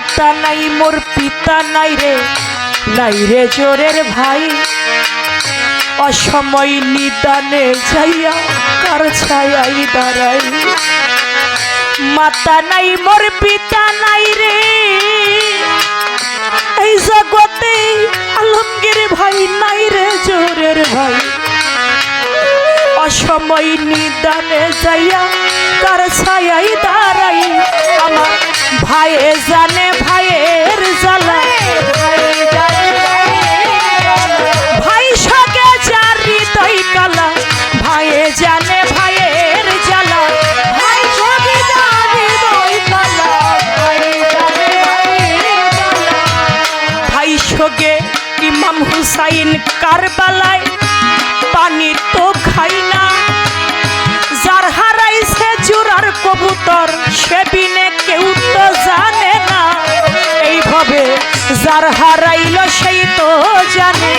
মাতা নাই, মোর পিতা নাই রে। নাই রে জোরের ভাই। অসময় নিদানে যাইয়া কার ছায়াই দাঁড়াই। মাতা নাই, মোর পিতা নাই রে। এই জগতে আলমগীর ভাই নাই রে জোরের ভাই। অসময় নিদানে যাইয়া কার ছায়াই দাঁড়াই। আমার ভাইয়ে জানে, ভাইয়ের জ্বালা। ভাই সগে যার হৃদয় কালা। ভাইয়ে জানে, ভাইয়ের জ্বালা। ভাই সগে যার হৃদয় কালা। ভাই সগে ইমাম হুসাইন কারবালায় পানি তো খাই না। যার হারাইছে জোরার কবুতর, সে যার হারাইল সেই তো জানে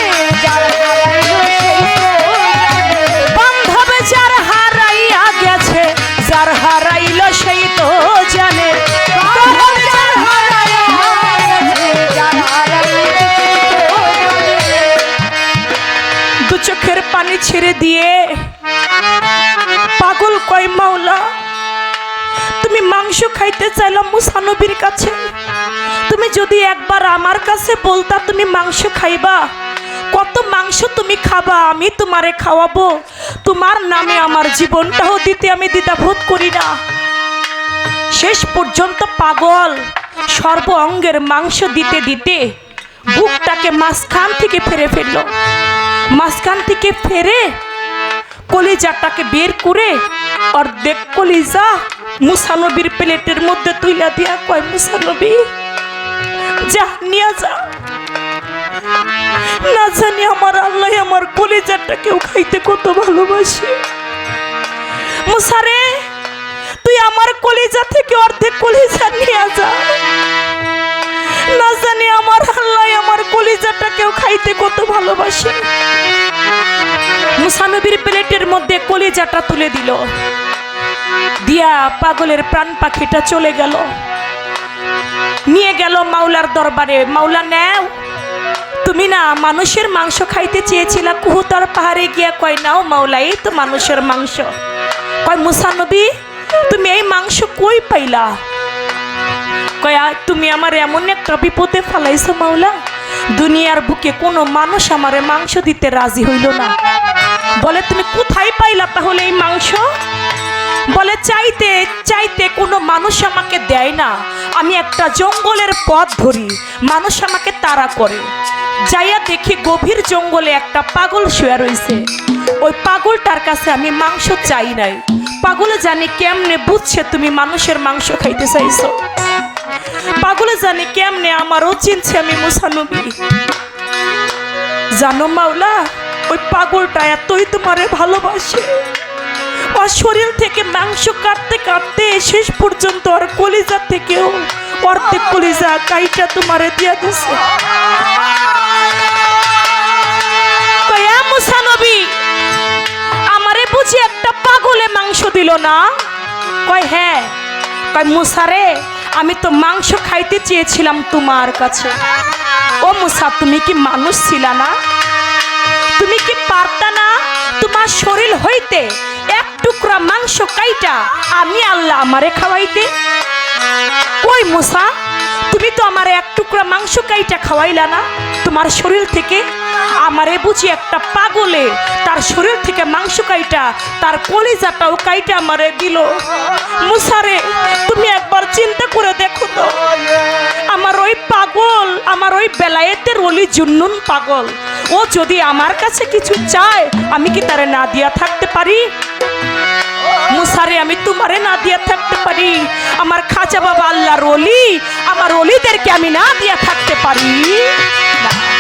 জানে। দু চোখের পানি ছেড়ে দিয়ে, পাগল কয় মাওলা, তুমি মাংস খাইতে চাইলাম মুসানবীর কাছে। তুমি যদি একবার আমার কাছে বলতা তুমি মাংস খাইবা? কত মাংস তুমি খাবা? আমি তোমারে খাওয়াবো। তোমার নামে আমার জীবনটাও দিতে আমি দ্বিধাবোধ করি না। শেষ পর্যন্ত পাগল, সর্ব অঙ্গের মাংস দিতে দিতে বুকটাকে মাঝখান থেকে ফেরে ফেলল। মাঝখান থেকে ফেরে কলিজাটাকে বের করে অর্ধেক কলিজা মুসানবীর প্লেটের মধ্যে তুইলা দিয়া কয়, মুসানবী না জানি আমার আল্লাহ আমার কলিজাটাকেও খাইতে কত ভালোবাসে। মুসারে, তুই আমার কলিজা থেকে অর্ধেক কলিজা নিয়ে যা। না জানি আমার আল্লাহ আমার কলিজাটাকেও খাইতে কত ভালোবাসে। মুসানবীর প্লেটের মধ্যে কলিজাটা তুলে দিল। দিয়া পাগলের প্রাণ পাখিটা চলে গেল। নিয়ে গেল মাওলার দরবারে। মাওলা, নেও, তুমি না মানুষের মাংস খাইতে চেয়েছিলা, কুহুতার পাহাড়ে গিয়া কয়, নাও মাওলা, এই তো মানুষের মাংস। কয় মুসানবী তুমি এই মাংস কই পাইলা? কয় তুমি আমার এমন একটা বিপদে ফালাইছো মাওলা, দুনিয়ার বুকে কোনো মানুষ আমারে মাংস দিতে রাজি হইল না। বলে, তুমি কোথায় পাইলা তাহলে এই মাংস? বলে, চাইতে চাইতে কোনো মানুষ আমাকে দেয় না। আমি একটা জঙ্গলের পথ ধরি, মানুষ আমাকে তাড়া করে। যাইয়া দেখি গভীর জঙ্গলে একটা পাগল শুয়ে রয়েছে ওই পাগলটার কাছে আমি মাংস চাই নাই। পাগলে জানি কেমনে বুঝছে তুমি মানুষের মাংস খাইতে চাইছো। পাগলে জানি কেমনে আমারও চিনছে আমি মুসানবী। জানো মাওলা, ওই পাগলটা এতই তোমারে ভালোবাসে। ওর শরীর থেকে মাংস কাটতে কাটতে শেষ পর্যন্ত ওর কলিজা থেকেও অর্ধেক কলিজা কাইটা তোমারে দিয়া দিছে। আমারে বুঝি একটা পাগলে মাংস দিল না? কয় হ্যাঁ। কয় মুসারে আমি তো মাংস খাইতে চেয়েছিলাম তোমার কাছে। ও মুসা, তুমি কি মানুষ ছিলা না? তুমি কি পারতা না তোমার শরীর হইতে টুকরা মাংস কাইটা আমি আল্লাহ আমারে খাওয়াইতে। কই মুসা, তুমি তো আমার এক টুকরা মাংস কাইটা খাওয়াইলা না। তোমার শরীর থেকে আমারে বুঝি একটা পাগলে। তার শরীর থেকে মাংস কাইটা, তার কলিজাটাও কাইটা আমারে দিল। মুসারে, তুমি একবার চিন্তা করে দেখো তো। আমার ওই পাগল, আমার ওই বেলায়েতের অলি জুন্নুন পাগল। ও যদি আমার কাছে কিছু চায়, আমি কি তারে না দিয়া থাকতে পারি? মুসারে, আমি তোমারে না দিয়া থাকতে পারি। আমার খাজা বাবা আল্লাহর অলি, আমার অলিদেরকে আমি না দিয়া থাকতে পারি। না।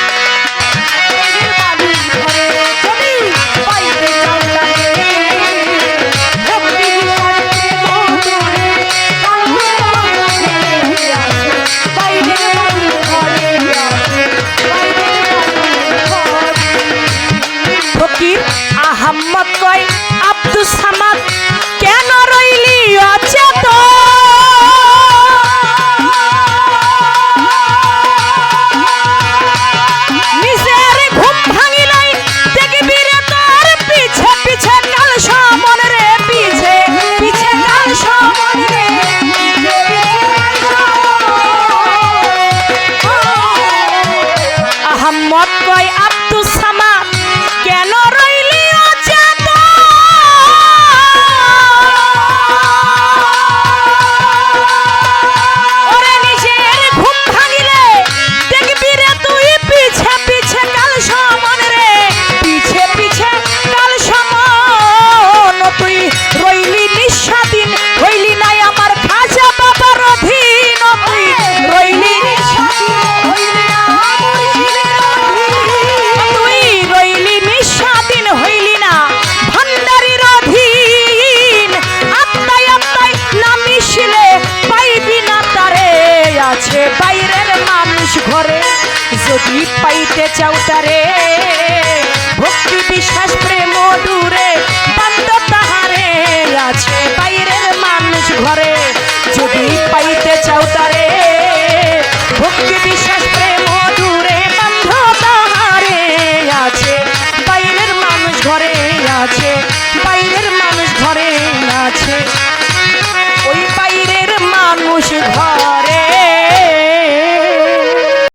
Juárez.